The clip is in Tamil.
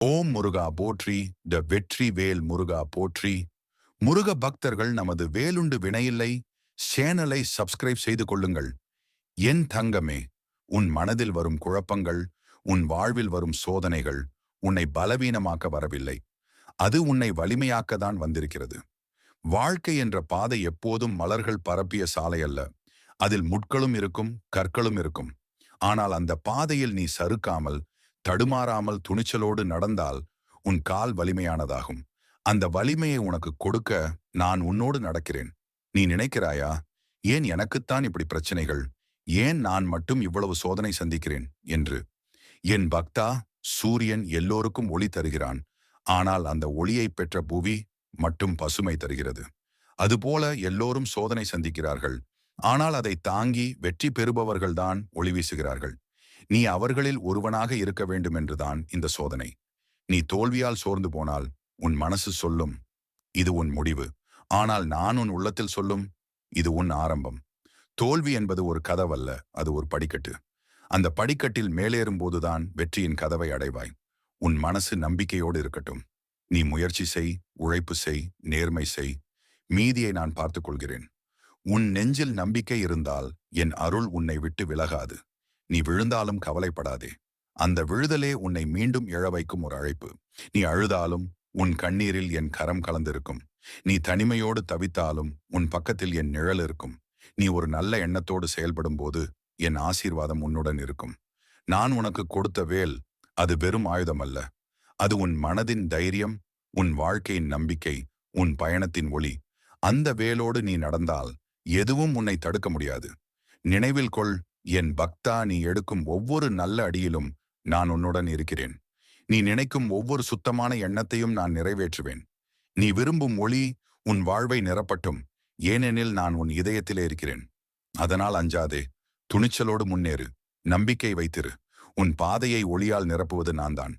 ஓம் முருகா போற்றி த வெற்றி வேல் முருகா போற்றி. முருக பக்தர்கள் நமது வேலுண்டு வினையில்லை சேனலை சப்ஸ்கிரைப் செய்து கொள்ளுங்கள். என் தங்கமே உன் மனதில் வரும் குழப்பங்கள் உன் வாழ்வில் வரும் சோதனைகள் உன்னை பலவீனமாக்க வரவில்லை. அது உன்னை வலிமையாக்கத்தான் வந்திருக்கிறது. வாழ்க்கை என்ற பாதை எப்போதும் மலர்கள் பரப்பிய சாலை அல்ல. அதில் முட்களும் இருக்கும் கற்களும் இருக்கும். ஆனால் அந்த பாதையில் நீ சறுக்காமல் தடுமாறாமல் துணிச்சலோடு நடந்தால் உன் கால் வலிமையானதாகும். அந்த வலிமையை உனக்கு கொடுக்க நான் உன்னோடு நடக்கிறேன். நீ நினைக்கிறாயா? ஏன் எனக்குத்தான் இப்படி பிரச்சனைகள்? ஏன் நான் மட்டும் இவ்வளவு சோதனை சந்திக்கிறேன்? என்று. என் பக்தா சூரியன் எல்லோருக்கும் ஒளி தருகிறான். ஆனால் அந்த ஒளியை பெற்ற புவி மட்டும் பசுமை தருகிறது. அதுபோல எல்லோரும் சோதனை சந்திக்கிறார்கள். ஆனால் அதை தாங்கி வெற்றி பெறுபவர்கள்தான் ஒளி வீசுகிறார்கள். நீ அவர்களில் ஒருவனாக இருக்க வேண்டும் என்றுதான் இந்த சோதனை. நீ தோல்வியால் சோர்ந்து போனால் உன் மனசு சொல்லும் இது உன் முடிவு. ஆனால் நான் உன் உள்ளத்தில் சொல்லும் இது உன் ஆரம்பம். தோல்வி என்பது ஒரு கதவல்ல அது ஒரு படிக்கட்டு. அந்த படிக்கட்டில் மேலேறும் போதுதான் வெற்றியின் கதவை அடைவாய். உன் மனசு நம்பிக்கையோடு இருக்கட்டும். நீ முயற்சி செய் உழைப்பு செய் நேர்மை செய். மீதியை நான் பார்த்துக் கொள்கிறேன். உன் நெஞ்சில் நம்பிக்கை இருந்தால் என் அருள் உன்னை விட்டு விலகாது. நீ விழுந்தாலும் கவலைப்படாதே. அந்த விழுதலே உன்னை மீண்டும் எழ வைக்கும் ஒரு அழைப்பு. நீ அழுதாலும் உன் கண்ணீரில் என் கரம் கலந்திருக்கும். நீ தனிமையோடு தவித்தாலும் உன் பக்கத்தில் என் நிழல் இருக்கும். நீ ஒரு நல்ல எண்ணத்தோடு செயல்படும் போது என் ஆசீர்வாதம் உன்னுடன் இருக்கும். நான் உனக்கு கொடுத்த வேல் அது வெறும் ஆயுதம் அல்ல அது உன் மனதின் தைரியம் உன் வாழ்க்கையின் நம்பிக்கை உன் பயணத்தின் ஒளி. அந்த வேலோடு நீ நடந்தால் எதுவும் உன்னை தடுக்க முடியாது. நினைவில் கொள் என் பக்தா நீ எடுக்கும் ஒவ்வொரு நல்ல அடியிலும் நான் உன்னுடன் இருக்கிறேன். நீ நினைக்கும் ஒவ்வொரு சுத்தமான எண்ணத்தையும் நான் நிறைவேற்றுவேன். நீ விரும்பும் ஒளி உன் வாழ்வை நிரப்பட்டும். ஏனெனில் நான் உன் இதயத்திலே இருக்கிறேன். அதனால் அஞ்சாதே துணிச்சலோடு முன்னேறு. நம்பிக்கை வைத்திரு. உன் பாதையை ஒளியால் நிரப்புவது நான் தான்